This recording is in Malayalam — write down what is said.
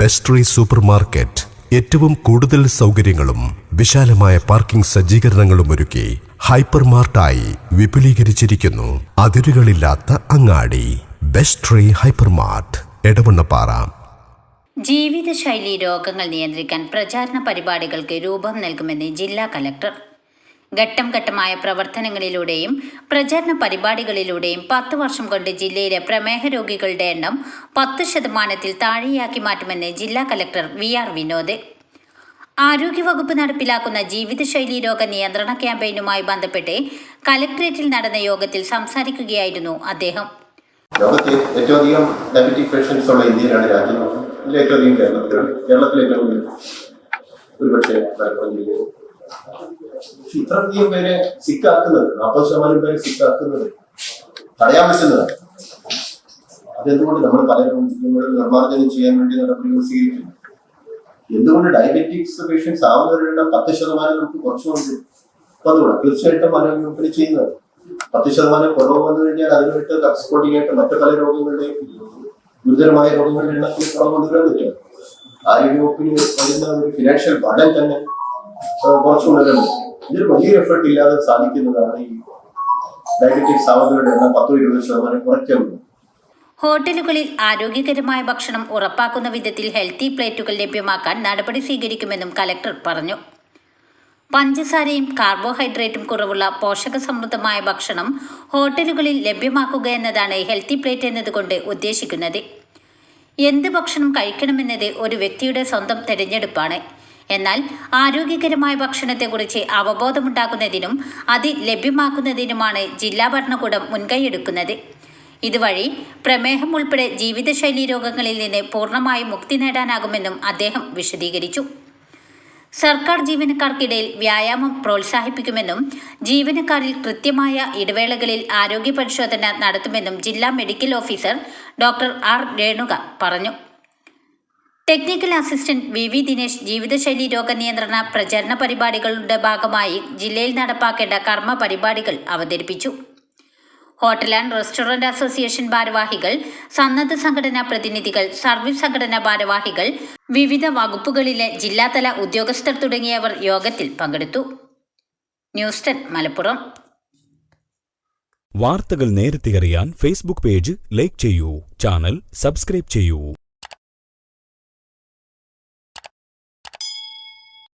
ബെസ്ട്രി സൂപ്പർ മാർക്കറ്റ് ഏറ്റവും കൂടുതൽ സൗകര്യങ്ങളും വിശാലമായ പാർക്കിംഗ് സജ്ജീകരണങ്ങളും ഒരുക്കി ഹൈപ്പർ മാർട്ടായി വിപുലീകരിച്ചിരിക്കുന്നു അതിരുകളില്ലാത്ത അങ്ങാടി. Bestry hyper mart Edavannappara. ജീവിതശൈലി രോഗങ്ങൾ നിയന്ത്രിക്കാൻ പ്രചാരണ പരിപാടികൾക്ക് രൂപം നൽകുമെന്ന് ജില്ലാ കലക്ടർ ഘട്ടം ഘട്ടമായ പ്രവർത്തനങ്ങളിലൂടെയും പ്രചരണ പരിപാടികളിലൂടെയും പത്ത് വർഷം കൊണ്ട് ജില്ലയിലെ പ്രമേഹ രോഗികളുടെ എണ്ണം പത്ത് ശതമാനത്തിൽ താഴെയാക്കി മാറ്റുമെന്ന് ജില്ലാ കലക്ടർ വി ആർ വിനോദ്. ആരോഗ്യവകുപ്പ് നടപ്പിലാക്കുന്ന ജീവിതശൈലി രോഗ നിയന്ത്രണ ക്യാമ്പയിനുമായി ബന്ധപ്പെട്ട് കലക്ട്രേറ്റിൽ നടന്ന യോഗത്തിൽ സംസാരിക്കുകയായിരുന്നു അദ്ദേഹം. ലോകത്തെ ഏറ്റവും അധികം ഡയബറ്റിക് പേഷ്യൻസ് ഉള്ള ഇന്ത്യയിലാണ് രാജ്യം ഏറ്റവും അധികം കേരളത്തിലാണ്. കേരളത്തിൽ ഏറ്റവും ഒരുപക്ഷെ ഇത്രയധികം പേരെ സിക്കാക്കുന്നത് നാൽപ്പത് ശതമാനം പേരെ സിക്കാക്കുന്നത് തടയാൻ പറ്റുന്നതാണ്. അതെന്തുകൊണ്ട് നമ്മൾ പല നിർമ്മാർജനം ചെയ്യാൻ വേണ്ടി നടപടികൾ സ്വീകരിക്കുന്നു? എന്തുകൊണ്ട് ഡയബറ്റിക്സ് പേഷ്യൻസ് ആവുന്നവരുടെ പത്ത് ശതമാനം നമുക്ക് കുറച്ചുകൊണ്ട് വന്നുകൂടാ? തീർച്ചയായിട്ടും ആരോഗ്യവകുപ്പിന് ചെയ്യുന്നത് പത്ത് ശതമാനം കുറവ് വന്നു കഴിഞ്ഞാൽ അതിനായിട്ട് കറസ്പോണ്ടിങ് ആയിട്ട് മറ്റു പല രോഗങ്ങളുടെയും ഗുരുതരമായ രോഗങ്ങളുടെ എണ്ണത്തിൽ കുറവ് കൊണ്ടുവരാൻ പറ്റും. ആരോഗ്യവകുപ്പിന് വരുന്ന ഒരു ഫിനാൻഷ്യൽ ബഡൻ തന്നെ ആ, ഇതിന് വലിയൊരു എഫേർട്ട് ഇല്ലാതെ സാധിക്കുന്നതാണ് ഈ ഡയബറ്റിക് സാമഗ്രികളുടെ എണ്ണം പത്തോ ഇരുപത് ശതമാനം കുറയ്ക്കാൻ ഹോട്ടലുകളിൽ ആരോഗ്യകരമായ ഭക്ഷണം ഉറപ്പാക്കുന്ന വിധത്തിൽ ഹെൽത്തി പ്ലേറ്റുകൾ ലഭ്യമാക്കാൻ നടപടി സ്വീകരിക്കുമെന്നും കലക്ടർ പറഞ്ഞു. പഞ്ചസാരയും കാർബോഹൈഡ്രേറ്റും കുറവുള്ള പോഷക സമൃദ്ധമായ ഭക്ഷണം ഹോട്ടലുകളിൽ ലഭ്യമാക്കുക എന്നതാണ് ഹെൽത്തി പ്ലേറ്റ് എന്നതുകൊണ്ട് ഉദ്ദേശിക്കുന്നത്. എന്ത് ഭക്ഷണം കഴിക്കണമെന്നത് ഒരു വ്യക്തിയുടെ സ്വന്തം തിരഞ്ഞെടുപ്പാണ്. എന്നാൽ ആരോഗ്യകരമായ ഭക്ഷണത്തെക്കുറിച്ച് അവബോധമുണ്ടാക്കുന്നതിനും അത് ലഭ്യമാക്കുന്നതിനുമാണ് ജില്ലാ ഭരണകൂടം മുൻകൈയെടുക്കുന്നത് ഇതുവഴി പ്രമേഹം ഉൾപ്പെടെ ജീവിതശൈലി രോഗങ്ങളിൽ നിന്ന് പൂർണമായും മുക്തി നേടാനാകുമെന്നും അദ്ദേഹം വിശദീകരിച്ചു. സർക്കാർ ജീവനക്കാർക്കിടയിൽ വ്യായാമം പ്രോത്സാഹിപ്പിക്കുമെന്നും ജീവനക്കാരിൽ കൃത്യമായ ഇടവേളകളിൽ ആരോഗ്യ പരിശോധന നടത്തുമെന്നും ജില്ലാ medical officer doctor R Renuka പറഞ്ഞു. Technical assistant V V Dinesh ജീവിതശൈലി രോഗനിയന്ത്രണ പ്രചരണ പരിപാടികളുടെ ഭാഗമായി ജില്ലയിൽ നടപ്പാക്കേണ്ട കർമ്മ പരിപാടികൾ അവതരിപ്പിച്ചു. ഹോട്ടൽ ആൻഡ് റെസ്റ്റോറന്റ് അസോസിയേഷൻ ഭാരവാഹികൾ സന്നദ്ധ സംഘടനാ പ്രതിനിധികൾ സർവീസ് സംഘടനാ ഭാരവാഹികൾ വിവിധ വകുപ്പുകളിലെ ജില്ലാതല ഉദ്യോഗസ്ഥർ തുടങ്ങിയവർ യോഗത്തിൽ പങ്കെടുത്തു. News ten Malappuram. വാർത്തകൾ നേരത്തെ അറിയാൻ ഫേസ്ബുക്ക് പേജ് ലൈക്ക് ചെയ്യൂ ചാനൽ സബ്സ്ക്രൈബ് ചെയ്യൂ.